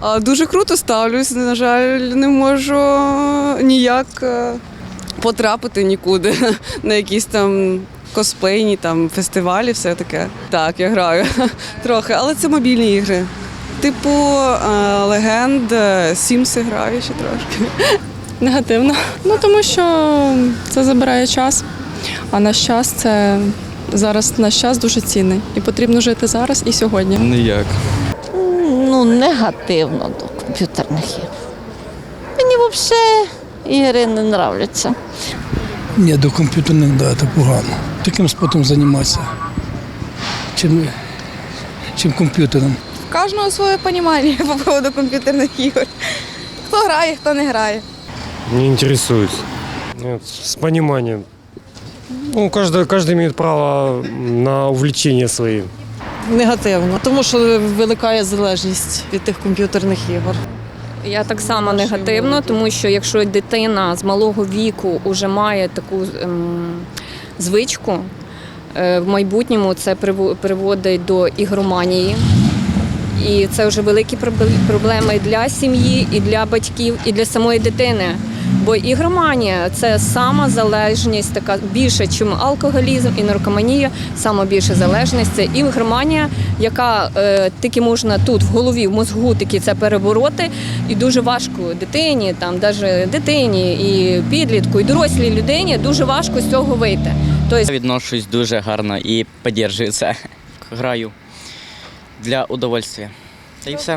А, Дуже круто ставлюсь. На жаль, не можу ніяк е, потрапити нікуди на якісь там косплейні там фестивалі, все таке. Так, я граю трохи, але це мобільні ігри. Типу е, легенд, е, Сімси граю ще трошки. Негативно. Ну тому що це забирає час, а наш час це зараз наш час дуже цінний. І потрібно жити зараз і сьогодні. Ніяк. Ну, негативно до комп'ютерних ігор. Мені взагалі ігри не нравляться. Ні, до комп'ютерних, да, це погано. Таким спортом займатися, чим, чим комп'ютером. У кожного своє розуміння по поводу комп'ютерних ігор. Хто грає, хто не грає. Не интересуюсь. Нет, с пониманием. Ну, каждый, каждый имеет право на увлечение своим. Негативно, тому що виникає залежність від тих комп'ютерних ігор. Я так само негативно, тому що якщо дитина з малого віку вже має таку ем, звичку, е, в майбутньому це приво- приводить до ігроманії. І це вже великі проблеми для сім'ї, і для батьків, і для самої дитини. Бо ігроманія це сама залежність, така більше, ніж алкоголізм і наркоманія, сама більша залежність це ігроманія, яка е, тільки можна тут в голові, в мозгу таки це перебороти. І дуже важко дитині, там навіть дитині, і підлітку, і дорослій людині дуже важко з цього вийти. Тобто Відношусь дуже гарно і підтримую це. Граю для удовольствия. Та й все.